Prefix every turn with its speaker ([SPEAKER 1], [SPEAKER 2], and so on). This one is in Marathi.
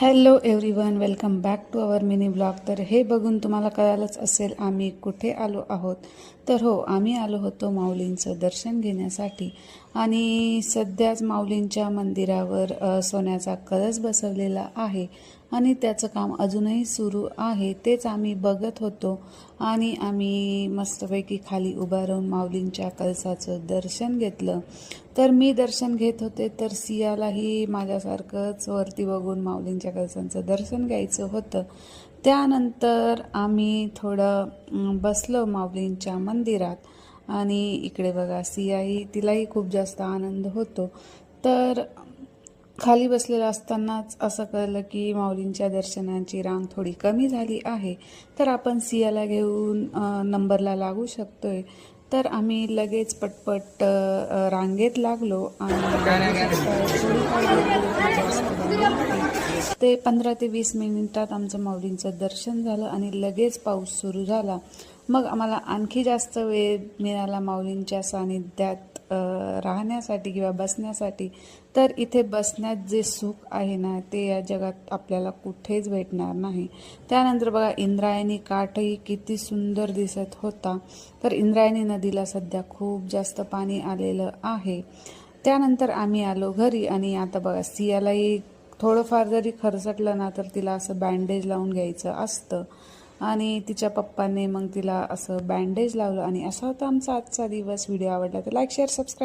[SPEAKER 1] Hello everyone welcome back to our mini blog. तर हे बघून तुम्हाला कळालंच असेल आम्ही कुठे आलो आहोत. तर हो आम्ही आलो होतो माऊलींचं दर्शन घेण्यासाठी. आणि सध्याच माऊलींच्या मंदिरावर सोन्याचा कलश बसवलेला आहे. आणि त्याचं काम अजूनही सुरू आहे. तेच आम्ही बघत होतो आणि आम्ही मस्तपैकी खाली उभा राहून माऊलींच्या कलसाचं दर्शन घेतलं. तर मी दर्शन घेत होते तर सियालाही माझ्यासारखंच वरती बघून माऊलींच्या कलसांचं दर्शन घ्यायचं होतं. त्यानंतर आम्ही थोडं बसलो माऊलींच्या मंदिरात. आणि इकडे बघा सियाही तिलाही खूप जास्त आनंद होतो. तर खाली बसलेलं असतानाच असं कळलं की माऊलींच्या दर्शनाची रांग थोडी कमी झाली आहे. तर आपण सियाला घेऊन नंबरला लागू शकतोय. तर आम्ही लगेच पटपट रांगेत लागलो आणि थोडीफार गर्दी जास्त झाली होती. ते पंधरा ते वीस मिनिटात आमचं माऊलींचं दर्शन झालं आणि लगेच पाऊस सुरू झाला. मग आम्हाला आणखी जास्त वेळ मिळाला माऊलींच्या सानिध्यात राहण्यासाठी किंवा बसण्यासाठी. तर इथे बसण्यात जे सुख आहे ना ते या जगात आपल्याला कुठेच भेटणार नाही. त्यानंतर बघा इंद्रायणी काठही किती सुंदर दिसत होता. तर इंद्रायणी नदीला सध्या खूप जास्त पाणी आलेलं आहे. त्यानंतर आम्ही आलो घरी आणि आता बघा सियालाही थोडंफार जरी खरचटलं ना तर तिला असं बँडेज लावून घ्यायचं असतं. आणि तिच्या पप्पाने मग तिला असं बँडेज लावलं. आणि असा होता आमचा आजचा दिवस. व्हिडिओ आवडला तर लाईक शेअर सबस्क्राईब